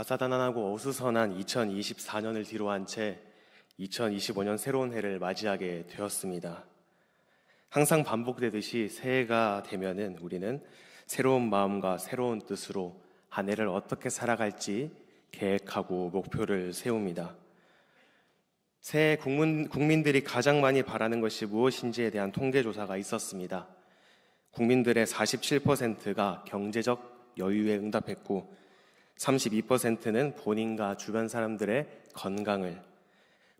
다사다난하고 어수선한 2024년을 뒤로한 채 2025년 새로운 해를 맞이하게 되었습니다. 항상 반복되듯이 새해가 되면은 우리는 새로운 마음과 새로운 뜻으로 한 해를 어떻게 살아갈지 계획하고 목표를 세웁니다. 새해 국민, 국민들이 가장 많이 바라는 것이 무엇인지에 대한 통계 조사가 있었습니다. 국민들의 47%가 경제적 여유에 응답했고 32%는 본인과 주변 사람들의 건강을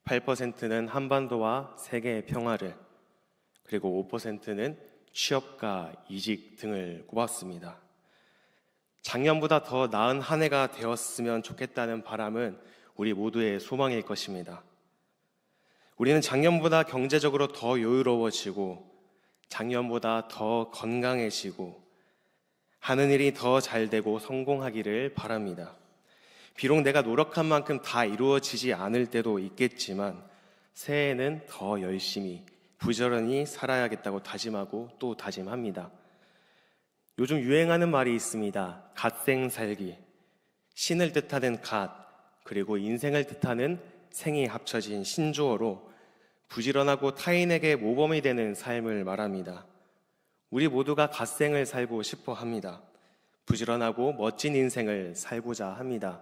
8%는 한반도와 세계의 평화를 그리고 5%는 취업과 이직 등을 꼽았습니다. 작년보다 더 나은 한 해가 되었으면 좋겠다는 바람은 우리 모두의 소망일 것입니다. 우리는 작년보다 경제적으로 더 여유로워지고 작년보다 더 건강해지고 하는 일이 더 잘 되고 성공하기를 바랍니다. 비록 내가 노력한 만큼 다 이루어지지 않을 때도 있겠지만 새해에는 더 열심히 부지런히 살아야겠다고 다짐하고 또 다짐합니다. 요즘 유행하는 말이 있습니다. 갓생 살기. 신을 뜻하는 갓, 그리고 인생을 뜻하는 생이 합쳐진 신조어로 부지런하고 타인에게 모범이 되는 삶을 말합니다. 우리 모두가 갓생을 살고 싶어 합니다. 부지런하고 멋진 인생을 살고자 합니다.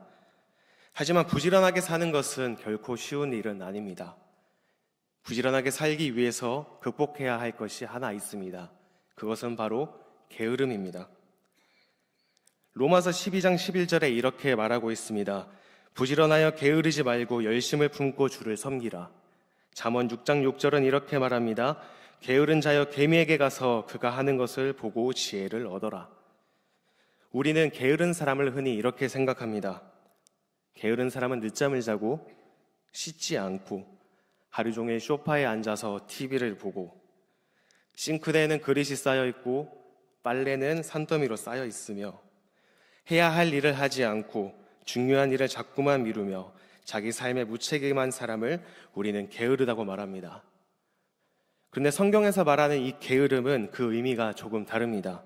하지만 부지런하게 사는 것은 결코 쉬운 일은 아닙니다. 부지런하게 살기 위해서 극복해야 할 것이 하나 있습니다. 그것은 바로 게으름입니다. 로마서 12장 11절에 이렇게 말하고 있습니다. 부지런하여 게으르지 말고 열심을 품고 주를 섬기라. 잠언 6장 6절은 이렇게 말합니다. 게으른 자여 개미에게 가서 그가 하는 것을 보고 지혜를 얻어라. 우리는 게으른 사람을 흔히 이렇게 생각합니다. 게으른 사람은 늦잠을 자고 씻지 않고 하루 종일 소파에 앉아서 TV를 보고 싱크대에는 그릇이 쌓여 있고 빨래는 산더미로 쌓여 있으며 해야 할 일을 하지 않고 중요한 일을 자꾸만 미루며 자기 삶에 무책임한 사람을 우리는 게으르다고 말합니다. 그런데 성경에서 말하는 이 게으름은 그 의미가 조금 다릅니다.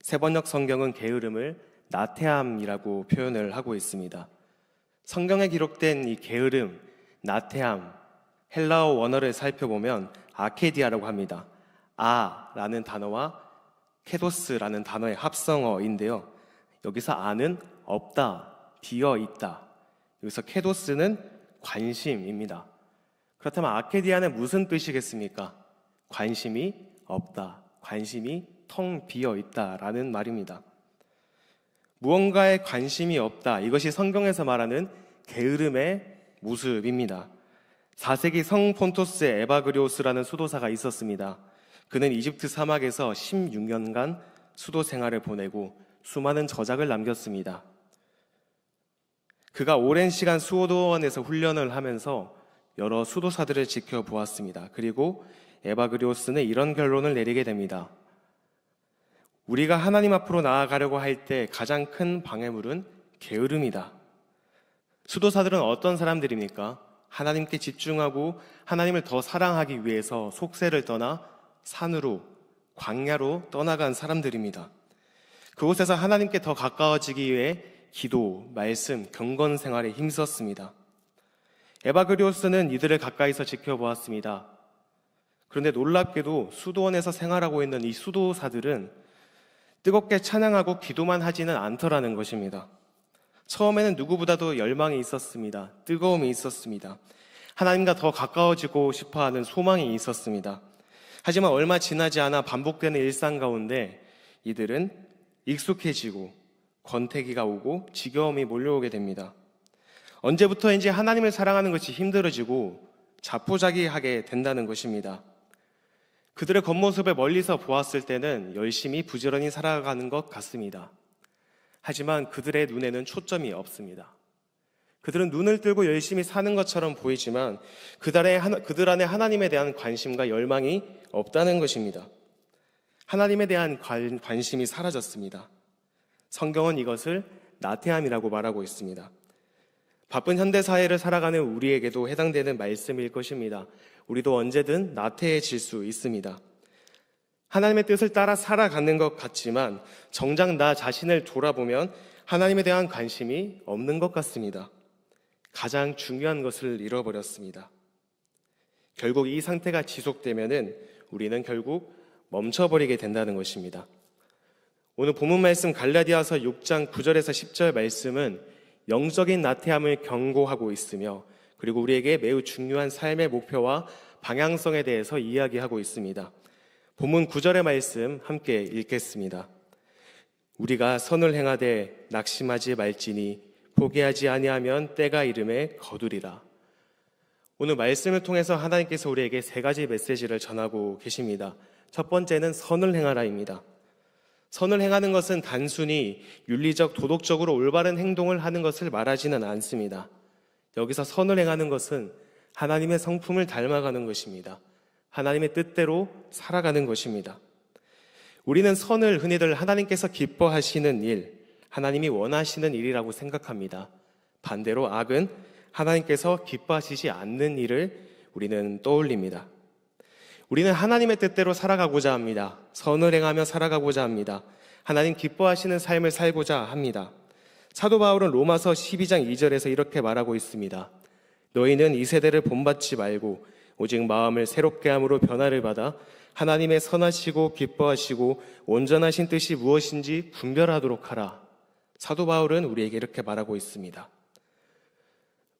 세번역 성경은 게으름을 나태함이라고 표현을 하고 있습니다. 성경에 기록된 이 게으름, 나태함, 헬라어 원어를 살펴보면 아케디아라고 합니다. 아라는 단어와 케도스라는 단어의 합성어인데요. 여기서 아는 없다, 비어 있다. 여기서 케도스는 관심입니다. 그렇다면 아케디아는 무슨 뜻이겠습니까? 관심이 없다, 관심이 텅 비어 있다라는 말입니다. 무언가에 관심이 없다. 이것이 성경에서 말하는 게으름의 모습입니다. 4세기 성 폰토스의 에바그리오스라는 수도사가 있었습니다. 그는 이집트 사막에서 16년간 수도 생활을 보내고 수많은 저작을 남겼습니다. 그가 오랜 시간 수도원에서 훈련을 하면서 여러 수도사들을 지켜보았습니다. 그리고 에바그리오스는 이런 결론을 내리게 됩니다. 우리가 하나님 앞으로 나아가려고 할 때 가장 큰 방해물은 게으름이다. 수도사들은 어떤 사람들입니까? 하나님께 집중하고 하나님을 더 사랑하기 위해서 속세를 떠나 산으로, 광야로 떠나간 사람들입니다. 그곳에서 하나님께 더 가까워지기 위해 기도, 말씀, 경건 생활에 힘썼습니다. 에바그리오스는 이들을 가까이서 지켜보았습니다. 그런데 놀랍게도 수도원에서 생활하고 있는 이 수도사들은 뜨겁게 찬양하고 기도만 하지는 않더라는 것입니다. 처음에는 누구보다도 열망이 있었습니다. 뜨거움이 있었습니다. 하나님과 더 가까워지고 싶어 하는 소망이 있었습니다. 하지만 얼마 지나지 않아 반복되는 일상 가운데 이들은 익숙해지고 권태기가 오고 지겨움이 몰려오게 됩니다. 언제부터인지 하나님을 사랑하는 것이 힘들어지고 자포자기하게 된다는 것입니다. 그들의 겉모습을 멀리서 보았을 때는 열심히 부지런히 살아가는 것 같습니다. 하지만 그들의 눈에는 초점이 없습니다. 그들은 눈을 뜨고 열심히 사는 것처럼 보이지만 그들 안에 하나님에 대한 관심과 열망이 없다는 것입니다. 하나님에 대한 관심이 사라졌습니다. 성경은 이것을 나태함이라고 말하고 있습니다. 바쁜 현대 사회를 살아가는 우리에게도 해당되는 말씀일 것입니다. 우리도 언제든 나태해질 수 있습니다. 하나님의 뜻을 따라 살아가는 것 같지만 정작 나 자신을 돌아보면 하나님에 대한 관심이 없는 것 같습니다. 가장 중요한 것을 잃어버렸습니다. 결국 이 상태가 지속되면은 우리는 결국 멈춰버리게 된다는 것입니다. 오늘 본문 말씀 갈라디아서 6장 9절에서 10절 말씀은 영적인 나태함을 경고하고 있으며 그리고 우리에게 매우 중요한 삶의 목표와 방향성에 대해서 이야기하고 있습니다. 본문 9절의 말씀 함께 읽겠습니다. 우리가 선을 행하되 낙심하지 말지니 포기하지 아니하면 때가 이름에 거두리라. 오늘 말씀을 통해서 하나님께서 우리에게 세 가지 메시지를 전하고 계십니다. 첫 번째는 선을 행하라입니다. 선을 행하는 것은 단순히 윤리적, 도덕적으로 올바른 행동을 하는 것을 말하지는 않습니다. 여기서 선을 행하는 것은 하나님의 성품을 닮아가는 것입니다. 하나님의 뜻대로 살아가는 것입니다. 우리는 선을 흔히들 하나님께서 기뻐하시는 일, 하나님이 원하시는 일이라고 생각합니다. 반대로 악은 하나님께서 기뻐하시지 않는 일을 우리는 떠올립니다. 우리는 하나님의 뜻대로 살아가고자 합니다. 선을 행하며 살아가고자 합니다. 하나님 기뻐하시는 삶을 살고자 합니다. 사도 바울은 로마서 12장 2절에서 이렇게 말하고 있습니다. 너희는 이 세대를 본받지 말고 오직 마음을 새롭게 함으로 변화를 받아 하나님의 선하시고 기뻐하시고 온전하신 뜻이 무엇인지 분별하도록 하라. 사도 바울은 우리에게 이렇게 말하고 있습니다.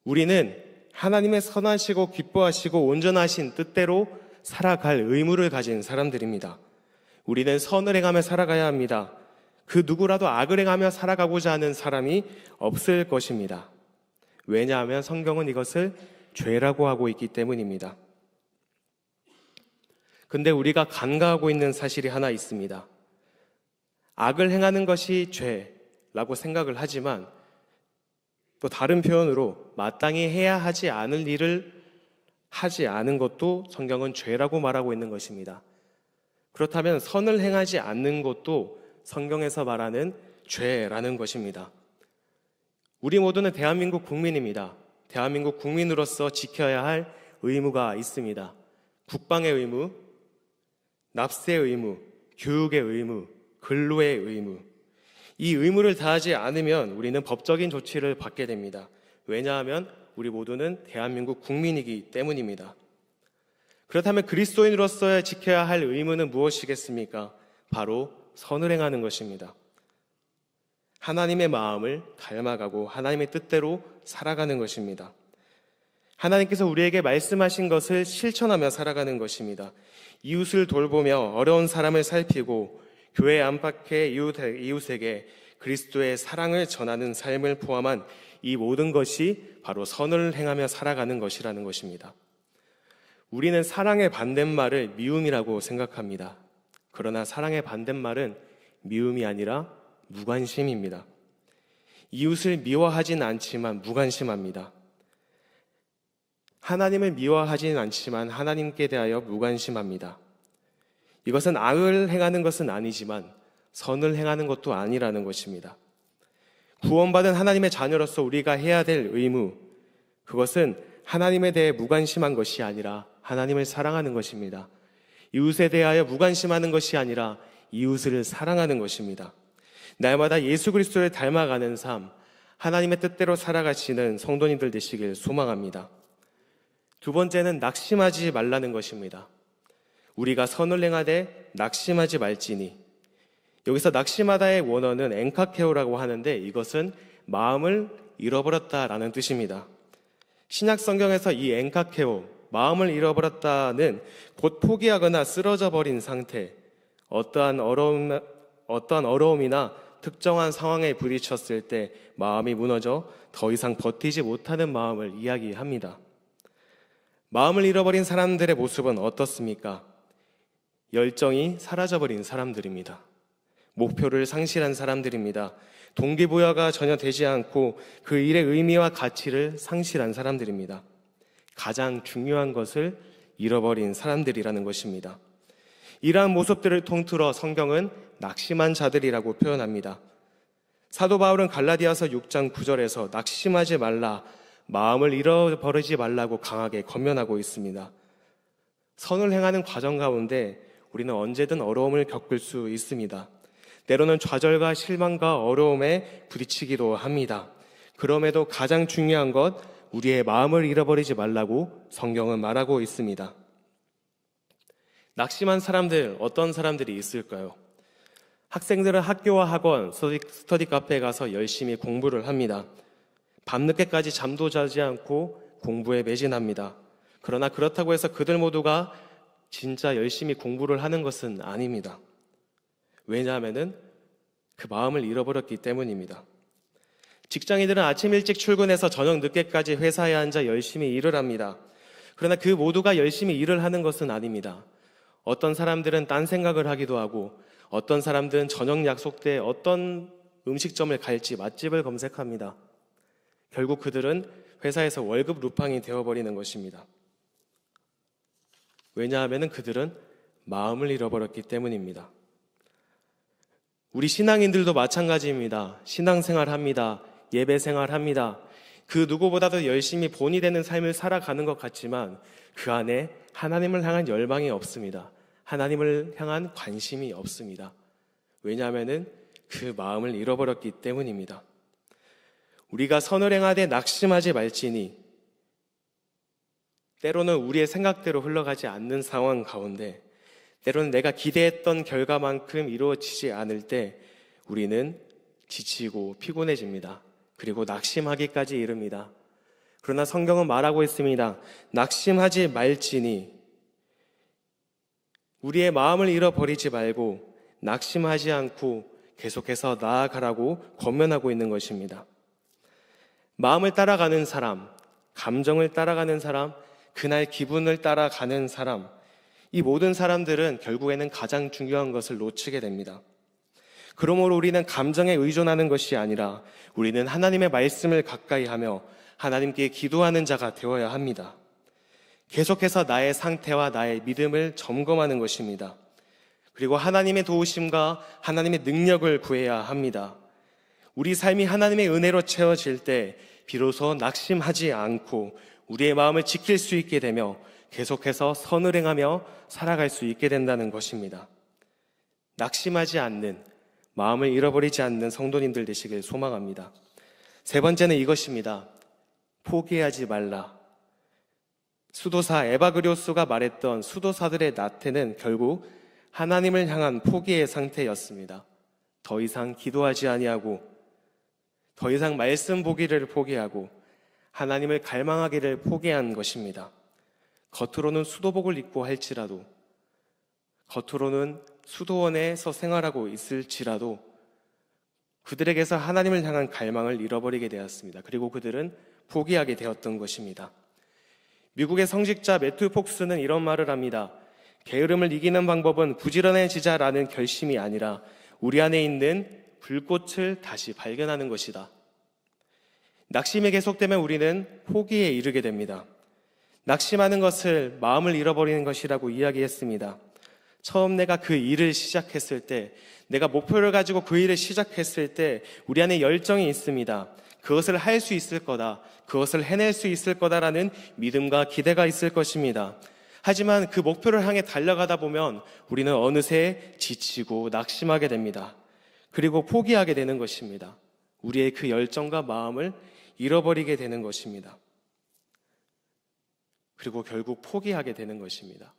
우리는 하나님의 선하시고 기뻐하시고 온전하신 뜻대로 살아갈 의무를 가진 사람들입니다. 우리는 선을 행하며 살아가야 합니다. 그 누구라도 악을 행하며 살아가고자 하는 사람이 없을 것입니다. 왜냐하면 성경은 이것을 죄라고 하고 있기 때문입니다. 근데 우리가 간과하고 있는 사실이 하나 있습니다. 악을 행하는 것이 죄라고 생각을 하지만 또 다른 표현으로 마땅히 해야 하지 않을 일을 하지 않은 것도 성경은 죄라고 말하고 있는 것입니다. 그렇다면 선을 행하지 않는 것도 성경에서 말하는 죄라는 것입니다. 우리 모두는 대한민국 국민입니다. 대한민국 국민으로서 지켜야 할 의무가 있습니다. 국방의 의무, 납세의 의무, 교육의 의무, 근로의 의무. 이 의무를 다하지 않으면 우리는 법적인 조치를 받게 됩니다. 왜냐하면 우리 모두는 대한민국 국민이기 때문입니다. 그렇다면 그리스도인으로서의 지켜야 할 의무는 무엇이겠습니까? 바로 선을 행하는 것입니다. 하나님의 마음을 닮아가고 하나님의 뜻대로 살아가는 것입니다. 하나님께서 우리에게 말씀하신 것을 실천하며 살아가는 것입니다. 이웃을 돌보며 어려운 사람을 살피고 교회 안팎의 이웃에게 그리스도의 사랑을 전하는 삶을 포함한 이 모든 것이 바로 선을 행하며 살아가는 것이라는 것입니다. 우리는 사랑의 반대말을 미움이라고 생각합니다. 그러나 사랑의 반대말은 미움이 아니라 무관심입니다. 이웃을 미워하진 않지만 무관심합니다. 하나님을 미워하지는 않지만 하나님께 대하여 무관심합니다. 이것은 악을 행하는 것은 아니지만 선을 행하는 것도 아니라는 것입니다. 구원받은 하나님의 자녀로서 우리가 해야 될 의무, 그것은 하나님에 대해 무관심한 것이 아니라 하나님을 사랑하는 것입니다. 이웃에 대하여 무관심하는 것이 아니라 이웃을 사랑하는 것입니다. 날마다 예수 그리스도를 닮아가는 삶, 하나님의 뜻대로 살아가시는 성도님들 되시길 소망합니다. 두 번째는 낙심하지 말라는 것입니다. 우리가 선을 행하되 낙심하지 말지니 여기서 낙심하다의 원어는 엔카케오라고 하는데 이것은 마음을 잃어버렸다라는 뜻입니다. 신약 성경에서 이 엔카케오, 마음을 잃어버렸다는 곧 포기하거나 쓰러져 버린 상태, 어떠한 어려움, 어떠한 어려움이나 특정한 상황에 부딪혔을 때 마음이 무너져 더 이상 버티지 못하는 마음을 이야기합니다. 마음을 잃어버린 사람들의 모습은 어떻습니까? 열정이 사라져버린 사람들입니다. 목표를 상실한 사람들입니다. 동기부여가 전혀 되지 않고 그 일의 의미와 가치를 상실한 사람들입니다. 가장 중요한 것을 잃어버린 사람들이라는 것입니다. 이러한 모습들을 통틀어 성경은 낙심한 자들이라고 표현합니다. 사도 바울은 갈라디아서 6장 9절에서 낙심하지 말라, 마음을 잃어버리지 말라고 강하게 권면하고 있습니다. 선을 행하는 과정 가운데 우리는 언제든 어려움을 겪을 수 있습니다. 때로는 좌절과 실망과 어려움에 부딪히기도 합니다. 그럼에도 가장 중요한 것, 우리의 마음을 잃어버리지 말라고 성경은 말하고 있습니다. 낙심한 사람들, 어떤 사람들이 있을까요? 학생들은 학교와 학원, 스터디, 카페에 가서 열심히 공부를 합니다. 밤늦게까지 잠도 자지 않고 공부에 매진합니다. 그러나 그렇다고 해서 그들 모두가 진짜 열심히 공부를 하는 것은 아닙니다. 왜냐하면은 그 마음을 잃어버렸기 때문입니다. 직장인들은 아침 일찍 출근해서 저녁 늦게까지 회사에 앉아 열심히 일을 합니다. 그러나 그 모두가 열심히 일을 하는 것은 아닙니다. 어떤 사람들은 딴 생각을 하기도 하고 어떤 사람들은 저녁 약속 때 어떤 음식점을 갈지 맛집을 검색합니다. 결국 그들은 회사에서 월급 루팡이 되어버리는 것입니다. 왜냐하면 그들은 마음을 잃어버렸기 때문입니다. 우리 신앙인들도 마찬가지입니다. 신앙생활 합니다. 예배 생활 합니다. 그 누구보다도 열심히 본이 되는 삶을 살아가는 것 같지만 그 안에 하나님을 향한 열망이 없습니다. 하나님을 향한 관심이 없습니다. 왜냐하면 그 마음을 잃어버렸기 때문입니다. 우리가 선을 행하되 낙심하지 말지니 때로는 우리의 생각대로 흘러가지 않는 상황 가운데 때로는 내가 기대했던 결과만큼 이루어지지 않을 때 우리는 지치고 피곤해집니다. 그리고 낙심하기까지 이릅니다. 그러나 성경은 말하고 있습니다. 낙심하지 말지니 우리의 마음을 잃어버리지 말고 낙심하지 않고 계속해서 나아가라고 권면하고 있는 것입니다. 마음을 따라가는 사람, 감정을 따라가는 사람, 그날 기분을 따라가는 사람, 이 모든 사람들은 결국에는 가장 중요한 것을 놓치게 됩니다. 그러므로 우리는 감정에 의존하는 것이 아니라 우리는 하나님의 말씀을 가까이 하며 하나님께 기도하는 자가 되어야 합니다. 계속해서 나의 상태와 나의 믿음을 점검하는 것입니다. 그리고 하나님의 도우심과 하나님의 능력을 구해야 합니다. 우리 삶이 하나님의 은혜로 채워질 때 비로소 낙심하지 않고 우리의 마음을 지킬 수 있게 되며 계속해서 선을 행하며 살아갈 수 있게 된다는 것입니다. 낙심하지 않는 마음을 잃어버리지 않는 성도님들 되시길 소망합니다. 세 번째는 이것입니다. 포기하지 말라. 수도사 에바그리오스가 말했던 수도사들의 나태는 결국 하나님을 향한 포기의 상태였습니다. 더 이상 기도하지 아니하고 더 이상 말씀 보기를 포기하고 하나님을 갈망하기를 포기한 것입니다. 겉으로는 수도복을 입고 할지라도 겉으로는 수도원에서 생활하고 있을지라도 그들에게서 하나님을 향한 갈망을 잃어버리게 되었습니다. 그리고 그들은 포기하게 되었던 것입니다. 미국의 성직자 매튜 폭스는 이런 말을 합니다. 게으름을 이기는 방법은 부지런해지자라는 결심이 아니라 우리 안에 있는 불꽃을 다시 발견하는 것이다. 낙심이 계속되면 우리는 포기에 이르게 됩니다. 낙심하는 것을 마음을 잃어버리는 것이라고 이야기했습니다. 처음 내가 그 일을 시작했을 때, 내가 목표를 가지고 그 일을 시작했을 때, 우리 안에 열정이 있습니다. 그것을 할 수 있을 거다. 그것을 해낼 수 있을 거다라는 믿음과 기대가 있을 것입니다. 하지만 그 목표를 향해 달려가다 보면 우리는 어느새 지치고 낙심하게 됩니다. 그리고 포기하게 되는 것입니다. 우리의 그 열정과 마음을 잃어버리게 되는 것입니다. 그리고 결국 포기하게 되는 것입니다.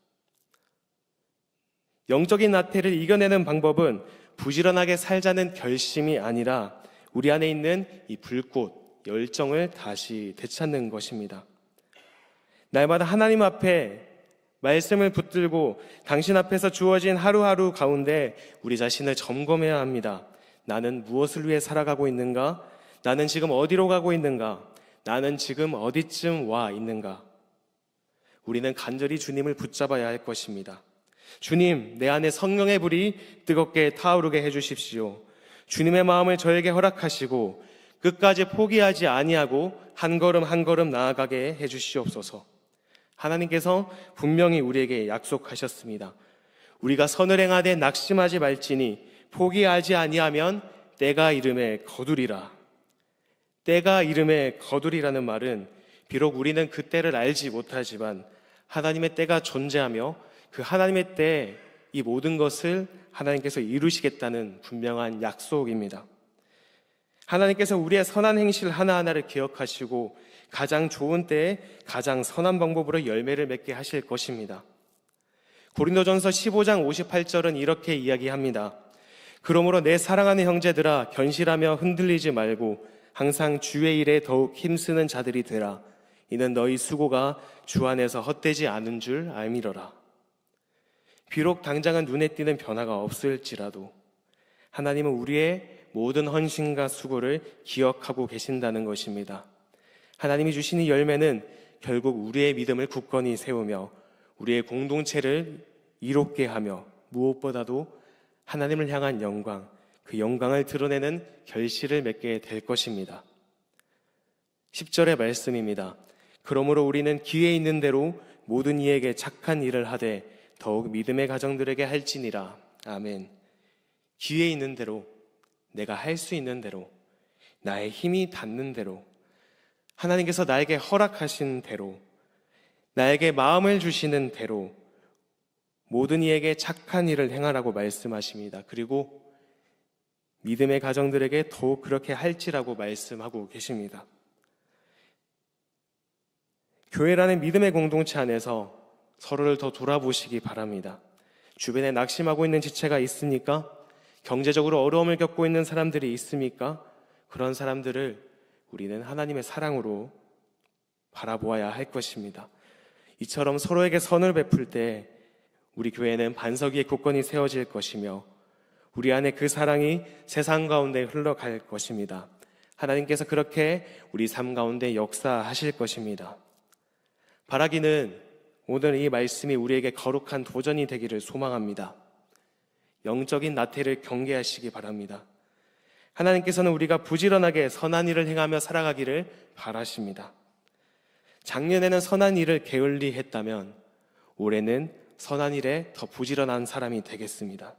영적인 나태를 이겨내는 방법은 부지런하게 살자는 결심이 아니라 우리 안에 있는 이 불꽃, 열정을 다시 되찾는 것입니다. 날마다 하나님 앞에 말씀을 붙들고 당신 앞에서 주어진 하루하루 가운데 우리 자신을 점검해야 합니다. 나는 무엇을 위해 살아가고 있는가? 나는 지금 어디로 가고 있는가? 나는 지금 어디쯤 와 있는가? 우리는 간절히 주님을 붙잡아야 할 것입니다. 주님, 내 안에 성령의 불이 뜨겁게 타오르게 해 주십시오. 주님의 마음을 저에게 허락하시고 끝까지 포기하지 아니하고 한 걸음 한 걸음 나아가게 해 주시옵소서. 하나님께서 분명히 우리에게 약속하셨습니다. 우리가 선을 행하되 낙심하지 말지니 포기하지 아니하면 때가 이름에 거두리라. 때가 이름에 거두리라는 말은 비록 우리는 그 때를 알지 못하지만 하나님의 때가 존재하며 그 하나님의 때에 이 모든 것을 하나님께서 이루시겠다는 분명한 약속입니다. 하나님께서 우리의 선한 행실 하나하나를 기억하시고 가장 좋은 때에 가장 선한 방법으로 열매를 맺게 하실 것입니다. 고린도전서 15장 58절은 이렇게 이야기합니다. 그러므로 내 사랑하는 형제들아 견실하며 흔들리지 말고 항상 주의 일에 더욱 힘쓰는 자들이 되라. 이는 너희 수고가 주 안에서 헛되지 않은 줄 알미러라. 비록 당장은 눈에 띄는 변화가 없을지라도 하나님은 우리의 모든 헌신과 수고를 기억하고 계신다는 것입니다. 하나님이 주시는 열매는 결국 우리의 믿음을 굳건히 세우며 우리의 공동체를 이롭게 하며 무엇보다도 하나님을 향한 영광, 그 영광을 드러내는 결실을 맺게 될 것입니다. 10절의 말씀입니다. 그러므로 우리는 기회 있는 대로 모든 이에게 착한 일을 하되 더욱 믿음의 가정들에게 할지니라. 아멘. 기회 있는 대로 내가 할 수 있는 대로 나의 힘이 닿는 대로 하나님께서 나에게 허락하신 대로 나에게 마음을 주시는 대로 모든 이에게 착한 일을 행하라고 말씀하십니다. 그리고 믿음의 가정들에게 더욱 그렇게 할지라고 말씀하고 계십니다. 교회라는 믿음의 공동체 안에서 서로를 더 돌아보시기 바랍니다. 주변에 낙심하고 있는 지체가 있습니까? 경제적으로 어려움을 겪고 있는 사람들이 있습니까? 그런 사람들을 우리는 하나님의 사랑으로 바라보아야 할 것입니다. 이처럼 서로에게 선을 베풀 때 우리 교회는 반석 위에 굳건히 세워질 것이며 우리 안에 그 사랑이 세상 가운데 흘러갈 것입니다. 하나님께서 그렇게 우리 삶 가운데 역사하실 것입니다. 바라기는 오늘 이 말씀이 우리에게 거룩한 도전이 되기를 소망합니다. 영적인 나태를 경계하시기 바랍니다. 하나님께서는 우리가 부지런하게 선한 일을 행하며 살아가기를 바라십니다. 작년에는 선한 일을 게을리 했다면 올해는 선한 일에 더 부지런한 사람이 되겠습니다.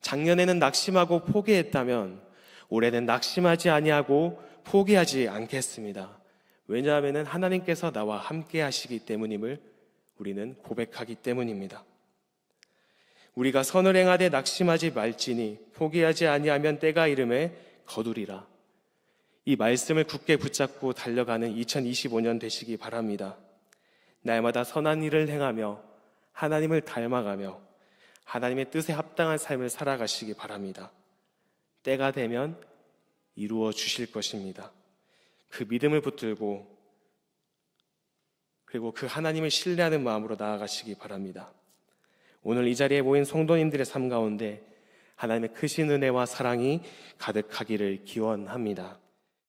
작년에는 낙심하고 포기했다면 올해는 낙심하지 아니하고 포기하지 않겠습니다. 왜냐하면 하나님께서 나와 함께 하시기 때문임을 우리는 고백하기 때문입니다. 우리가 선을 행하되 낙심하지 말지니 포기하지 아니하면 때가 이름에 거두리라. 이 말씀을 굳게 붙잡고 달려가는 2025년 되시기 바랍니다. 날마다 선한 일을 행하며 하나님을 닮아가며 하나님의 뜻에 합당한 삶을 살아가시기 바랍니다. 때가 되면 이루어 주실 것입니다. 그 믿음을 붙들고 그리고 그 하나님을 신뢰하는 마음으로 나아가시기 바랍니다. 오늘 이 자리에 모인 성도님들의 삶 가운데 하나님의 크신 은혜와 사랑이 가득하기를 기원합니다.